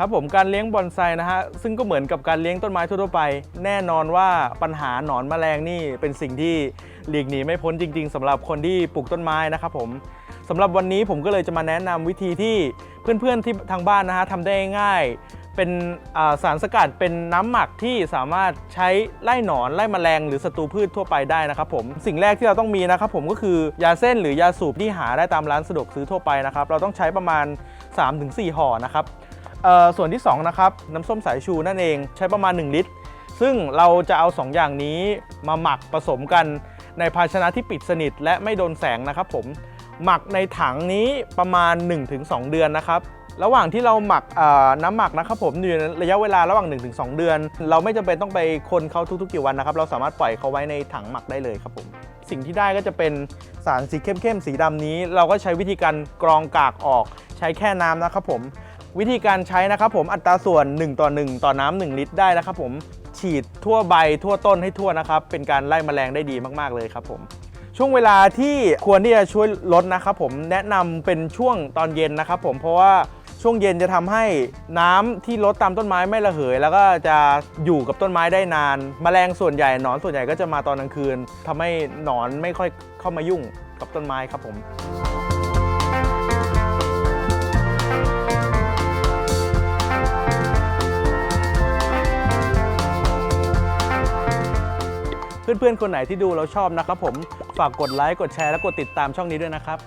ครับผมการเลี้ยงบอนไซนะฮะซึ่งก็เหมือนกับการเลี้ยงต้นไม้ทั่วไป แน่นอนว่าปัญหาหนอนแมลงนี่เป็นสิ่งที่หลีกหนีไม่พ้นจริง ๆสำหรับคนที่ปลูกต้นไม้นะครับผมสำหรับวันนี้ผมก็เลยจะมาแนะนำวิธีที่เพื่อนๆที่ทางบ้านนะฮะทำได้ง่าย เป็นสารสกัดเป็นน้ำหมักที่สามารถใช้ไล่หนอนไล่แมลงหรือศัตรูพืชทั่วไปได้นะครับผมสิ่งแรกที่เราต้องมีนะครับผมก็คือยาเส้นหรือยาสูบที่หาได้ตามร้านสะดวกซื้อทั่วไปนะครับเราต้องใช้ประมาณ 3-4 ห่อนะครับ ส่วนที่2นะครับน้ำส้มสายชูนั่นเองใช้ประมาณ 1 ลิตร ซึ่งเราจะเอา 2 อย่างนี้มาหมักผสมกันในภาชนะที่ปิดสนิท และไม่โดนแสงนะครับผมหมักในถังนี้ประมาณ 1-2 เดือนนะครับระหว่างที่เราหมักน้ำหมักนะครับผมอยู่ในระยะเวลาระหว่าง 1-2 เดือน เราไม่จำเป็นต้องไปคนเขาทุกๆกี่วันนะครับ เราสามารถปล่อยเขาไว้ในถังหมักได้เลยครับผมสิ่งที่ได้ก็จะเป็นสารสีเข้มๆสีดำนี้ เราก็ใช้วิธีการกรองกากออกใช้แค่น้ำนะครับผม วิธีการใช้นะครับผมอัตราส่วน 1 ต่อ 1 ต่อน้ำ1ลิตรได้นะครับผมฉีดทั่วใบทั่วต้นให้ทั่วนะครับ เป็นการไล่แมลงได้ดีมากๆเลยครับผมช่วงเวลาที่ควรที่จะช่วยลดนะครับผมแนะนำเป็นช่วงตอนเย็นนะครับผมเพราะว่าช่วงเย็นจะทำให้น้ำที่ลดตามต้นไม้ไม่ระเหย แล้วก็จะอยู่กับต้นไม้ได้นานแมลงส่วนใหญ่หนอนส่วนใหญ่ก็จะมาตอนกลางคืนทำให้หนอนไม่ค่อยเข้ามายุ่งกับต้นไม้ครับผม เพื่อนๆ คนไหนที่ดูเราชอบนะครับผมฝากกดไลค์กดแชร์และกดติดตามช่องนี้ด้วยนะครับ